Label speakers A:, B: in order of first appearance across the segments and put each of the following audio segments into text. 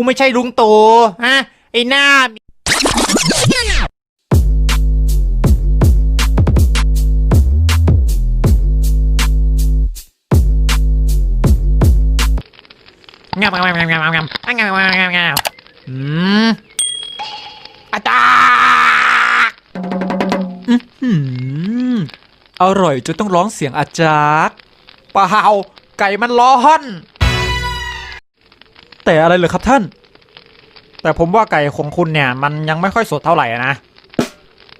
A: กูไม่ใช่ลุงตู่ฮะไอ้หน้า งามงามงามงามงามงามงามงามงามงามอืมอาจารย์
B: หืมอร่อยจนต้องร้องเสียงอาจารย์
A: เปล่าไก่มันร้อน
B: แต่อะไรเหรอครับท่าน
A: แต่ผมว่าไก่ของคุณเนี่ย มันยังไม่ค่อยสดเท่าไหร่นะ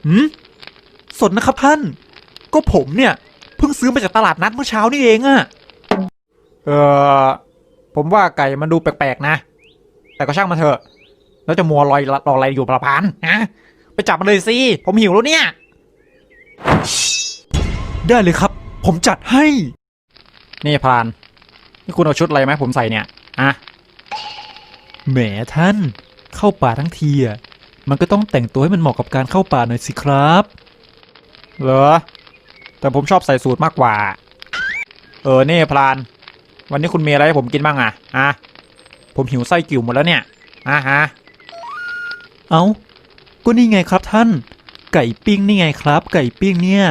B: หืมสดนะครับท่าน ก็ผมเนี่ยเพิ่งซื้อมาจากตลาดนัดเมื่อเช้านี่เองอะ
A: เออผมว่าไก่มันดูแปลกๆนะ แต่ก็ช่างมาเถอะ แล้วจะมัวลอยรออะไรอยู่ประพานฮะไปจับมันเลยสิ ผมหิวแล้วเนี่ย
B: ได้เลยครับ ผมจัดให้
A: นี่พราน นี่คุณเอาชุดอะไรไหมผมใส่เนี่ยอะ
B: แหมท่าน เข้าป่าทั้งทีอะมันก็ต้องแต่งตัวให้มันเหมาะกับการเข้าป่าหน่อยสิครับ
A: เหรอ แต่ผมชอบใส่สูตรมากกว่า เออเนี่พราน วันนี้คุณมีอะไรให้ผมกินบ้างอะอะผมหิวไส้กิ่วหมดแล้วเนี่ยอะฮะ
B: เอา้าก็นี่ไงครับท่าน ไก่ปิ้งนี่ไงครับ ไก่ปิ้งเนี่ย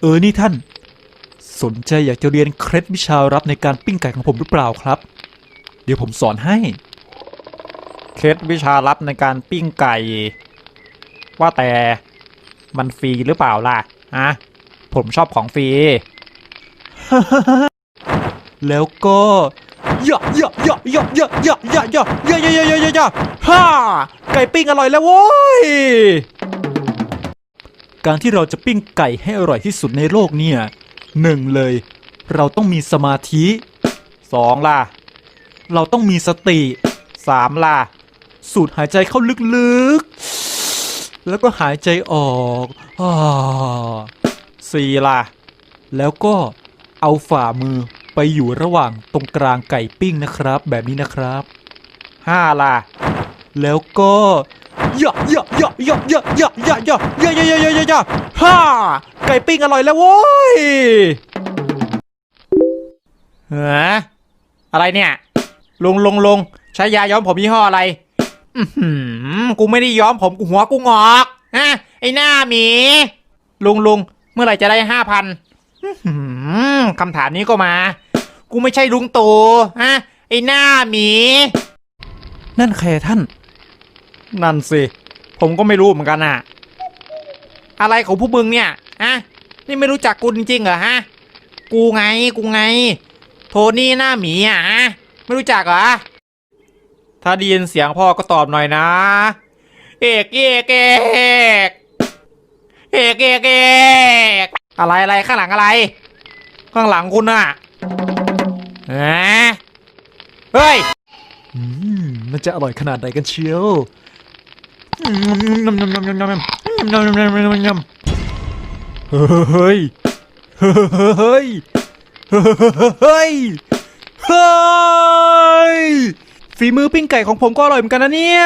B: เออนี่ท่าน สนใจอยากจะเรียนเคล็ดวิชารับในการปิ้งไก่ของผมหรือเปล่าครับ เดี๋ยวผมสอนให้
A: เคล็ดวิชาลับในการปิ้งไก่ ว่าแต่มันฟรีหรือเปล่าล่ะอะผมชอบของฟรี
B: แล้วก็ย่อย่อย่อย่อย่อย่อย่อย่อย่อย่อย่อย่อย่อย่ฮ่าไก่ปิ้งอร่อยแล้วโว้ยการที่เราจะปิ้งไก่ให้อร่อยที่สุดในโลกเนี่ยหนึ่งเลย เราต้องมีสมาธิ
A: สองล่ะ
B: เราต้องมีสติ
A: สามล่ะ
B: สูดหายใจเข้าลึกๆ แล้วก็หายใจออกอ
A: สี่ล่ะ
B: แล้วก็เอาฝ่ามือไปอยู่ระหว่างตรงกลางไก่ปิ้งนะครับ แบบนี้นะครับ
A: ห้าล่ะ
B: แล้วก็ย่อย่อย่อย่อย่อย่อย่อย่อย่อย่อย่อย่อย่อย่ฮ่าไก่ปิ้งอร่อยแล้วโว้ย
A: เอออะไรเนี่ยลุงลุงลุงใช้ยาย้อมผมยี่ห้ออะไร อือหือกูไม่ได้ย้อมผมกูหัวกูงอกฮะไอ้หน้าหมี ลุงลุงเมื่อไหร่จะได้ห้าพันคำถามนี้ก็มา กูไม่ใช่ลุงตู่ฮะไอ้หน้าหมี
B: นั่นใครท่าน
A: นั่นสิ ผมก็ไม่รู้เหมือนกันอะอะไรของพวกมึงเนี่ยฮะนี่ไม่รู้จักกูจริงๆเหรอฮะ กูไง กูไง โทนี่หน้าหมีอะฮะไม่รู้จักเหรอ ถ้าได้ยินเสียงพ่อก็ตอบหน่อยนะเอกเอกเอกเอกเอกเอกอะไรอะไรข้างหลังอะไร ข้างหลังคุณน่ะเฮ้ย
B: อืมมันจะอร่อยขนาดไหนกันเชียวเฮ้ย เฮ้ย เฮ้ย เฮ้ย ฝีมือปิ้งไก่ของผมก็อร่อยเหมือนกันนะเนี่ย